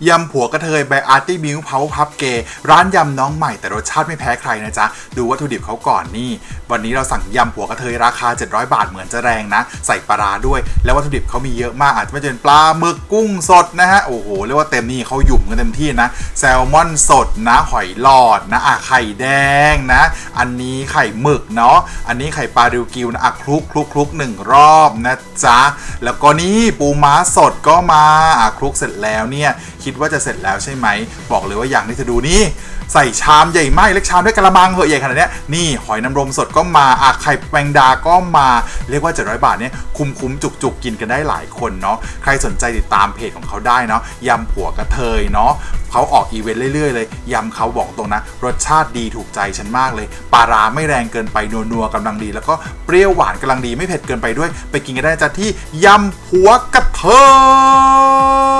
ยำผัวกระเทย by Arty Milk Power Pup Gay ร้านยำน้องใหม่แต่รสชาติไม่แพ้ใครนะจ๊ะ ดูวัตถุดิบเขาก่อนนี่ วันนี้เราสั่งยำผัวกระเทยราคา 700 บาทเหมือนจะแรงนะ ใส่ปลาด้วย แล้ววัตถุดิบเขามีเยอะมาก อาจจะไม่ว่าจะเป็นปลาหมึกกุ้งสดนะฮะ โอ้โห เรียกว่าเต็มนี่เขาหยุ่มกันเต็มที่นะ แซลมอนสดนะ หอยหลอดนะอะไข่แดงนะ อันนี้ไข่หมึกเนาะอันนี้ไข่ปลาริวกิวนะอะคลุกคลุกคลุกหนึ่งรอบนะจ๊ะแล้วก็นี่ปูม้าสดก็มาอะคลุกเสร็จแล้วเนี่ยคิดว่าจะเสร็จแล้วใช่ไหม บอกเลยว่าอย่างที่เธอดูนี่ ใส่ชามใหญ่มากเล็กชามด้วยกระมังเหอะใหญ่ขนาดนี้นี่หอยนางรมสดก็มาอะไข่แมงดาก็มา เรียกว่า 700 บาทเนี่ยคุ้มคุ้มจุกจุกกินกันได้หลายคนเนาะใครสนใจติดตามเพจของเขาได้เนาะยำผัวกระเทยเนาะเขาออกอีเวนต์เรื่อยๆเลยยำเขาบอกตรงนะ รสชาติดีถูกใจฉันมากเลยปลาร้าไม่แรงเกินไปนัวๆกำลังดี แล้วก็เปรี้ยวหวานกำลังดีไม่เผ็ดเกินไปด้วย ไปกินกันได้จ้ะที่ยำผัวกระเทย